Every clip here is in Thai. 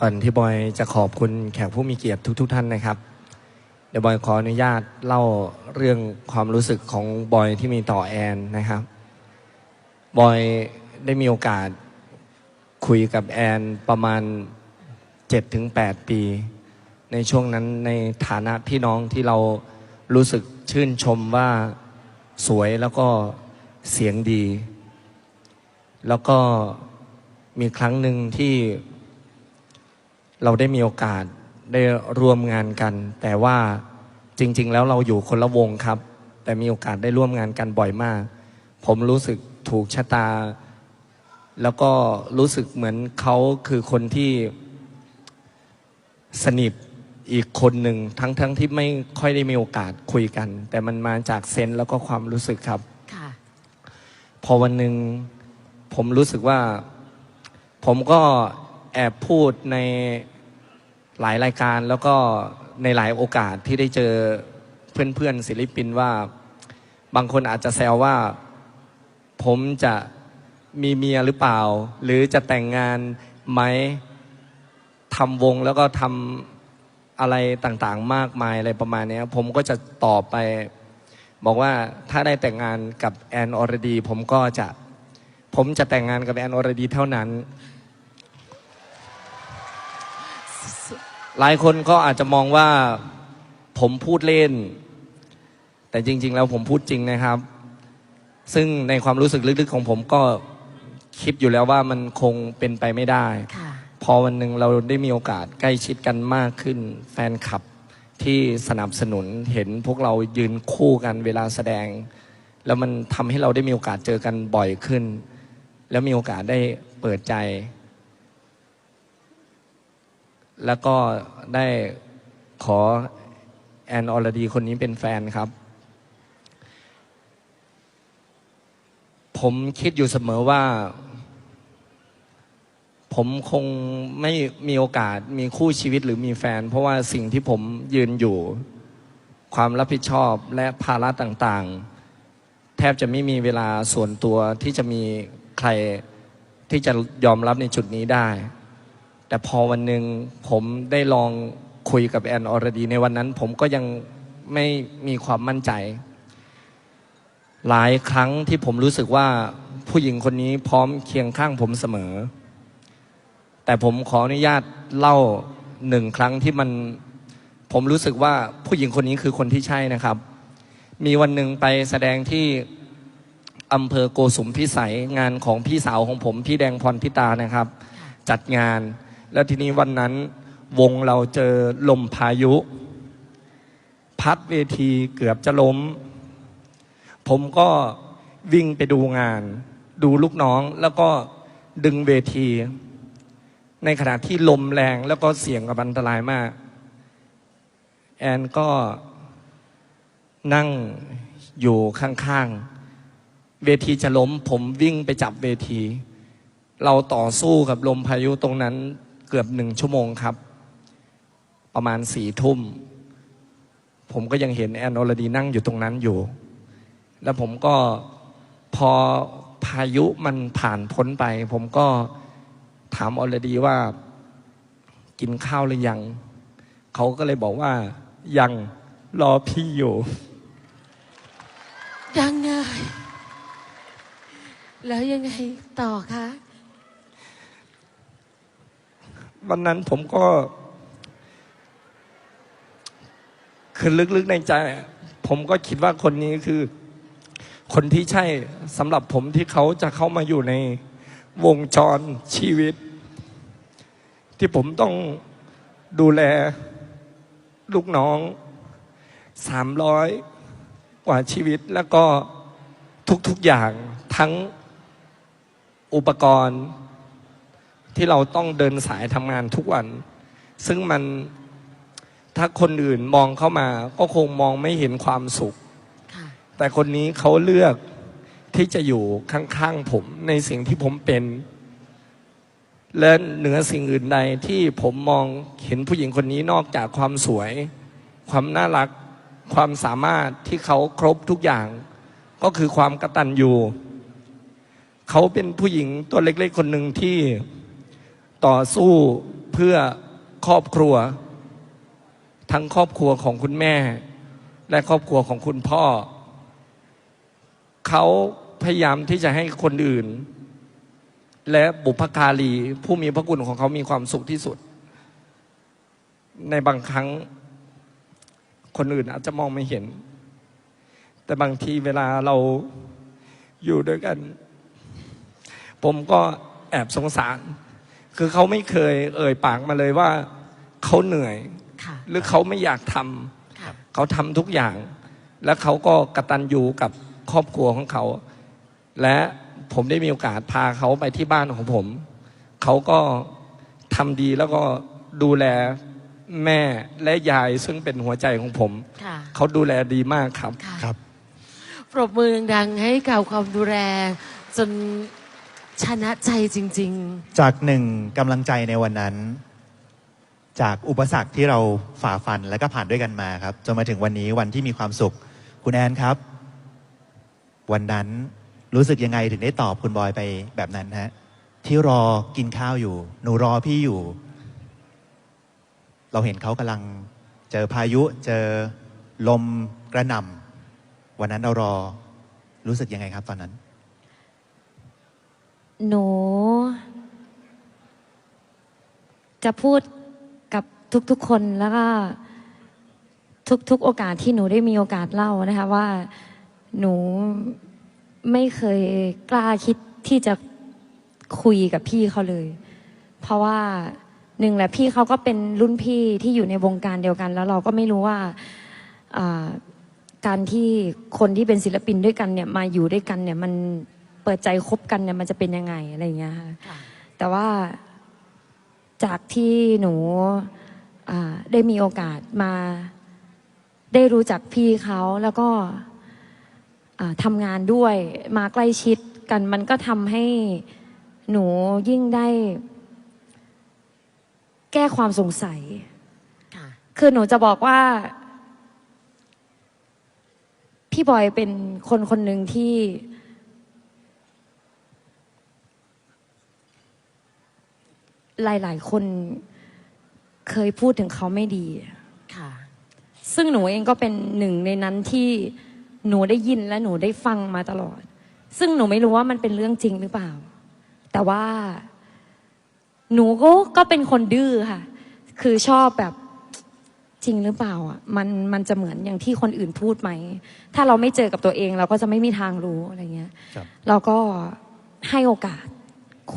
ก่อนที่บอยจะขอบคุณแขกผู้มีเกียรติทุกๆท่านนะครับ เดี๋ยวบอยขออนุญาตเล่าเรื่องความรู้สึกของบอยที่มีต่อแอนนะครับ บอยได้มีโอกาสคุยกับแอนประมาณ 7-8 ปี ในช่วงนั้นในฐานะพี่น้องที่เรารู้สึกชื่นชมว่าสวยแล้วก็เสียงดี แล้วก็มีครั้งหนึ่งที่ เราได้มีโอกาสได้ร่วมงานกัน แต่ว่าจริง ๆ แล้วเราอยู่คนละวงครับ แต่มีโอกาสได้ร่วมงานกันบ่อยมาก ผมรู้สึกถูกชะตา แล้วก็รู้สึกเหมือนเขาคือคนที่สนิทอีกคนหนึ่งทั้งๆทที่ไม่ค่อยได้มีโอกาสคุยกัน แต่มันมาจากเซนส์แล้วก็ความรู้สึกครับ ค่ะ พอวันหนึ่งผมรู้สึกว่า ผมก็แอบพูดใน หลายรายการแล้วก็ในหลายโอกาสที่ได้เจอเพื่อนๆศิลปินว่า บางคนอาจจะแซวว่า ผมจะมีเมียหรือเปล่า หรือจะแต่งงานไหมทำวงแล้วก็ทำอะไรต่างๆ มากมายอะไรประมาณนี้ผมก็จะตอบไป บอกว่าถ้าได้แต่งงานกับแอนออรดี ผมก็จะผมจะแต่งงานกับแอนอรดีเท่านั้น หลายคนก็อาจจะมองว่าผมพูดเล่น แต่จริง ๆ แล้วผมพูดจริงนะครับ ซึ่งในความรู้สึกลึกๆของผมก็คิดอยู่แล้วว่ามันคงเป็นไปไม่ได้ค่ะพอวันหนึ่งเราได้มีโอกาสใกล้ชิดกันมากขึ้น แฟนคลับที่สนับสนุนเห็นพวกเรายืนคู่กันเวลาแสดง แล้วมันทำให้เราได้มีโอกาสเจอกันบ่อยขึ้น แล้วมีโอกาสได้เปิดใจ แล้วก็ได้ขอแอนอรดีคนนี้เป็นแฟนครับ ผมคิดอยู่เสมอว่า ผมคงไม่มีโอกาสมีคู่ชีวิตหรือมีแฟน เพราะว่าสิ่งที่ผมยืนอยู่ ความรับผิดชอบและภาระต่างๆ แทบจะไม่มีเวลาส่วนตัวที่จะมีใครที่จะยอมรับในจุดนี้ได้ แต่พอวันหนึ่งผมได้ลองคุยกับแอนอรดี ในวันนั้น ผมก็ยังไม่มีความมั่นใจ หลายครั้งที่ผมรู้สึกว่าผู้หญิงคนนี้พร้อมเคียงข้างผมเสมอ แต่ผมขออนุญาตเล่าหนึ่งครั้งที่มัน ผมรู้สึกว่าผู้หญิงคนนี้คือคนที่ใช่นะครับ มีวันหนึ่งไปแสดงที่อำเภอโกสุมพิสัยงานของพี่สาวของผม พี่แดงพรทิตานะครับ จัดงาน แล้วทีนี้วันนั้นวงเราเจอลมพายุ พัดเวทีเกือบจะล้ม ผมก็วิ่งไปดูงาน ดูลูกน้องแล้วก็ดึงเวที ในขณะที่ลมแรงแล้วก็เสียงกับอันตรายมาก แอนก็นั่งอยู่ข้างๆ เวทีจะล้ม ผมวิ่งไปจับเวที เราต่อสู้กับลมพายุตรงนั้น กือบหนึ่งชั่วโมงครับ ประมาณสี่ทุ่ม ผมก็ยังเห็นแอนอรดีนั่งอยู่ตรงนั้นอยู่ แล้วผมก็พอพายุมันผ่านพ้นไป ผมก็ถามอรดีว่ากินข้าวหรือยัง เขาก็เลยบอกว่า ยังรอพี่อยู่ยังไง แล้วยังไงต่อคะ วันนั้นผมก็คือลึกๆในใจ ผมก็คิดว่าคนนี้คือ คนที่ใช่สำหรับผมที่เขาจะเข้ามาอยู่ในวงจรชีวิต ที่ผมต้องดูแลลูกน้องสามร้อยกว่าชีวิตแล้วก็ทุกๆอย่างทั้งอุปกรณ์ ที่เราต้องเดินสายทำงานทุกวัน ซึ่งมันถ้าคนอื่นมองเข้ามา ก็คงมองไม่เห็นความสุขค่ะแต่คนนี้เขาเลือกที่จะอยู่ข้างๆผมในสิ่งที่ผมเป็น และเหนือสิ่งอื่นใดที่ผมมองเห็นผู้หญิงคนนี้นอกจากความสวย ความน่ารัก ความสามารถที่เขาครบทุกอย่าง ก็คือความกระตันยูเขาเป็นผู้หญิงตัวเล็ก ๆ คนหนึ่งที่ ต่อสู้เพื่อครอบครัว ทั้งครอบครัวของคุณแม่ และครอบครัวของคุณพ่อ เขาพยายามที่จะให้คนอื่น และบุพการีผู้มีพระคุณของเขามีความสุขที่สุด ในบางครั้งคนอื่นอาจจะมองไม่เห็น แต่บางทีเวลาเราอยู่ด้วยกัน ผมก็แอบสงสาร คือเขาไม่เคยเอ่ยปากมาเลยว่าเขาเหนื่อย ค่ะ หรือเขาไม่อยากทำ ค่ะ เขาทำทุกอย่าง และเขาก็กตัญญูกับครอบครัวของเขา และผมได้มีโอกาสพาเขาไปที่บ้านของผม เขาก็ทำดีแล้วก็ดูแลแม่และยายซึ่งเป็นหัวใจของผม ค่ะ เขาดูแลดีมากครับ ค่ะ ครับ ปรบมือดังๆให้กับความดูแลจน ชนะใจจริง จากหนึ่งกำลังใจในวันนั้น จากอุปสรรคที่เราฝ่าฟันและก็ผ่านด้วยกันมาครับจนมาถึงวันนี้วันที่มีความสุข คุณแอนครับ วันนั้นรู้สึกยังไงถึงได้ตอบคุณบอยไปแบบนั้นฮะที่รอกินข้าวอยู่ หนูรอพี่อยู่ เราเห็นเขากำลังเจอพายุเจอลมกระหน่ำวันนั้นเรารอรู้สึกยังไงครับตอนนั้น หนู จะพูดกับทุกๆคนแล้วก็ทุกๆโอกาสที่หนูได้มีโอกาสเล่านะคะว่าหนูไม่เคยกล้าคิดที่จะคุยกับพี่เขาเลย เพราะว่าหนึ่งแหละพี่เขาก็เป็นรุ่นพี่ที่อยู่ในวงการเดียวกัน แล้วเราก็ไม่รู้ว่าการที่คนที่เป็นศิลปินด้วยกันเนี่ยมาอยู่ด้วยกันเนี่ยมัน เปิดใจคบกันเนี่ยมันจะเป็นยังไงอะไรอย่างเงี้ยค่ะๆค่ะแต่ว่าจากที่หนูอ่าได้มีโอกาสมาได้รู้จักพี่เขาแล้วก็อ่าทำงานด้วยมาใกล้ชิดกัน มันก็ทำให้หนูยิ่งได้แก้ความสงสัยค่ะคือหนูจะบอกว่า พี่บอยเป็นคนคนหนึ่งที่ หลาย ๆ คนเคยพูดถึงเขาไม่ดี ค่ะ ซึ่งหนูเองก็เป็นหนึ่งในนั้นที่หนูได้ยินและหนูได้ฟังมาตลอด ซึ่งหนูไม่รู้ว่ามันเป็นเรื่องจริงหรือเปล่า แต่ว่า หนูก็ก็เป็นคนดื้อค่ะ คือชอบแบบจริงหรือเปล่าอะมันมันจะเหมือนอย่างที่คนอื่นพูดไหม ถ้าเราไม่เจอกับตัวเอง เราก็จะไม่มีทางรู้อะไรเงี้ย ครับ เราก็ให้โอกาส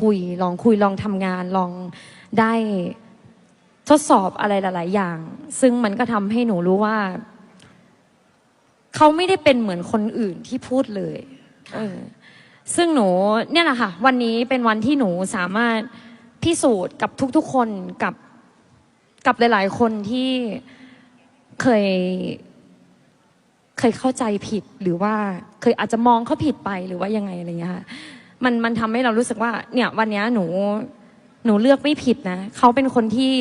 คุย ลองคุยลองทำงาน ลองได้ทดสอบอะไรหลาย ๆ อย่าง ซึ่งมันก็ทำให้หนูรู้ว่า เขาไม่ได้เป็นเหมือนคนอื่นที่พูดเลยเออซึ่งหนูเนี่ยแหละค่ะ วันนี้เป็นวันที่หนูสามารถพิสูจน์กับทุก ๆ คนกับกับหลาย ๆ คนที่เคยเคยเข้าใจผิดหรือว่าเคยอาจจะมองเขาผิดไปหรือว่ายังไงอะไรเงี้ยค่ะ มันมันทำให้เรารู้สึกว่า เนี่ยวันเนี้ยหนูหนูเลือกไม่ผิดนะเขาเป็นคนที่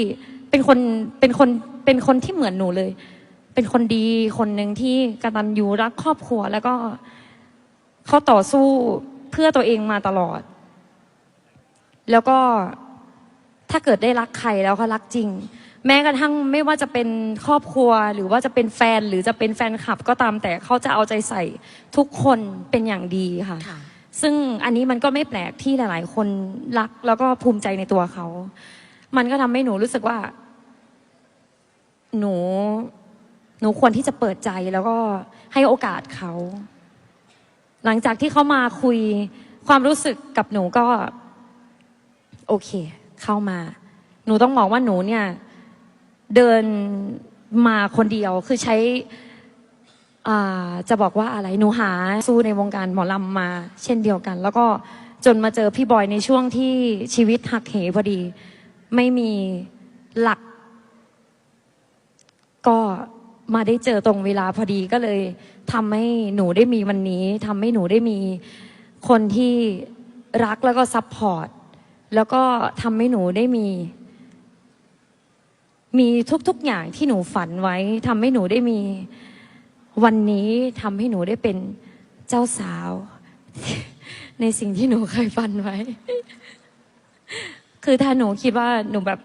เป็นคนเป็นคนเป็นคนที่เหมือนหนูเลย เป็นคนดีคนหนึ่งที่กตัญญูรักครอบครัว แล้วก็เขาต่อสู้เพื่อตัวเองมาตลอด แล้วก็ถ้าเกิดได้รักใครแล้วเขารักจริง แม้กระทั่งไม่ว่าจะเป็นครอบครัว หรือว่าจะเป็นแฟนหรือจะเป็นแฟนคลับก็ตามแต่เขาจะเอาใจใส่ทุกคนเป็นอย่างดีค่ะ ค่ะ ซึ่งอันนี้มันก็ไม่แปลกที่หลาย ๆ คนรักแล้วก็ภูมิใจในตัวเขา มันก็ทำให้หนูรู้สึกว่า หนู หนูควรที่จะเปิดใจแล้วก็ให้โอกาสเขา หลังจากที่เขามาคุยความรู้สึกกับหนูก็ โอเค เข้ามา หนูต้องบอกว่าหนูเนี่ย เดินมาคนเดียวคือใช้ จะบอกว่าอะไรหนูหาสู้ในวงการหมอลำมา เช่นเดียวกัน แล้วก็จนมาเจอพี่บอยในช่วงที่ชีวิตหักเหพอดี ไม่มีหลัก ก็มาได้เจอตรงเวลาพอดีก็เลยทำให้หนูได้มีวันนี้ทำให้หนูได้มีคนที่รักแล้วก็ซัพพอร์ตแล้วก็ทำให้หนูได้มี มีทุกๆอย่างที่หนูฝันไว้ทำให้หนูได้มี วันนี้ทำให้หนูได้เป็นเจ้าสาว ในสิ่งที่หนูเคยฝันไว้ คือถ้าหนูคิดว่าหนูแบบ